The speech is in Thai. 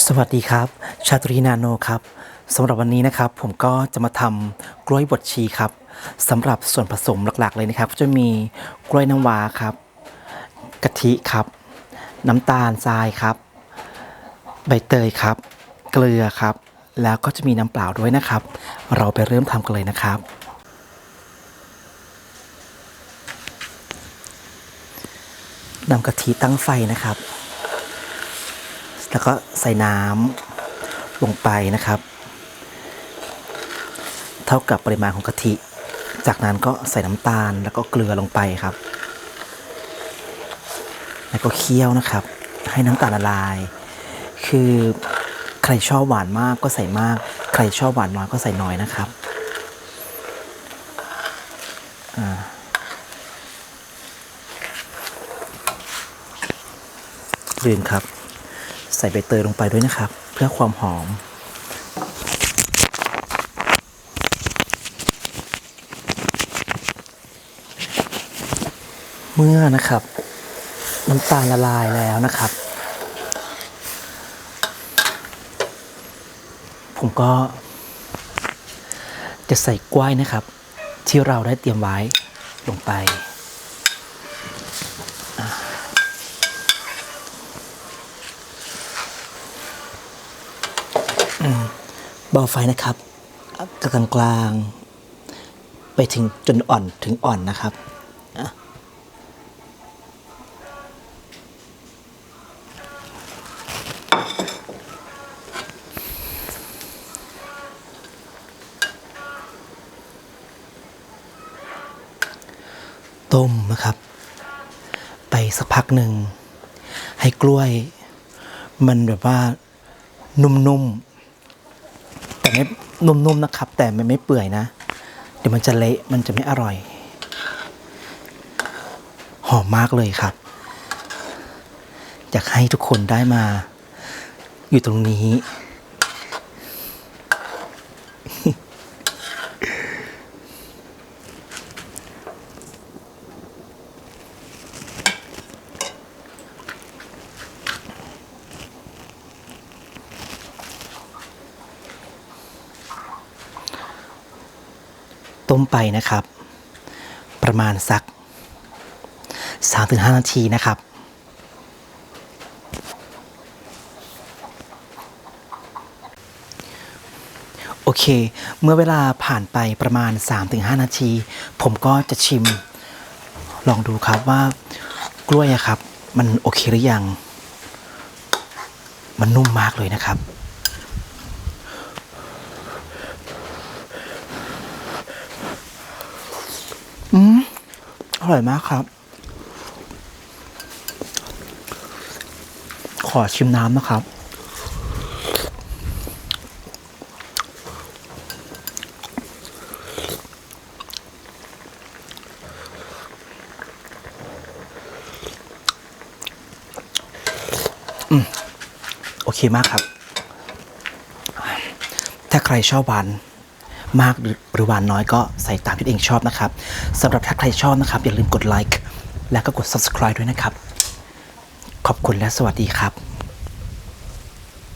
สวัสดีครับ ชาตรีนาโนครับสำหรับวันนี้นะครับผมก็จะมาทำกล้วยบดชีครับสำหรับส่วนผสมหลักๆเลยนะครับ ก็จะมีกล้วยน้ำว้าครับกะทิครับ น้ำตาลทรายครับ ใบเตยครับ เกลือครับ แล้วก็จะมีน้ำเปล่าด้วยนะครับ เราไปเริ่มทำกันเลยนะครับ นำกะทิตั้งไฟนะครับ แล้วก็ใส่น้ำลงไปนะครับ เท่ากับปริมาณของกะทิ จากนั้นก็ใส่น้ำตาลแล้วก็เกลือลงไปครับ แล้วก็เคี่ยวนะครับ ให้น้ำตาลละลาย คือใครชอบหวานมากก็ใส่มาก ใครชอบหวานน้อยก็ใส่น้อยนะครับอ่าลืมครับ ส่ใบเตยลงไปด้วยนะครับ เพื่อความหอม เมื่อนะครับน้ำตาลละลายแล้วนะครับ ผมก็ จะใส่กล้วยนะครับ ที่เราได้เตรียมไว้ลงไป เบาไฟนะครับกลางกลางๆไปถึงจนอ่อนถึงอ่อนนะครับอะต้มนะครับ ไปสักพักหนึ่ง ให้กล้วย มันแบบว่านุ่มๆแต่ ไม่นุ่มๆนะครับ แต่มันไม่เปื่อยนะ เดี๋ยวมันจะเละมันจะไม่อร่อย หอมมากเลยครับ อยากให้ทุกคนได้มา อยู่ตรงนี้ ต้มไปนะครับ ประมาณสัก 3-5 นาทีนะครับ โอเค เมื่อเวลาผ่านไปประมาณ 3-5 นาที ผมก็จะชิม ลองดูครับว่ากล้วยครับ มันโอเคหรือยัง มันนุ่มมากเลยนะครับ อร่อยมากครับ ขอชิมน้ำนะครับ อืม โอเคมากครับ ถ้าใครชอบหวาน มากหรือหวานน้อยก็ใส่ตามที่เองชอบนะครับสำหรับถ้าใครชอบนะครับ อย่าลืมกดไลค์และก็กด subscribe ด้วยนะครับ ขอบคุณและสวัสดีครับ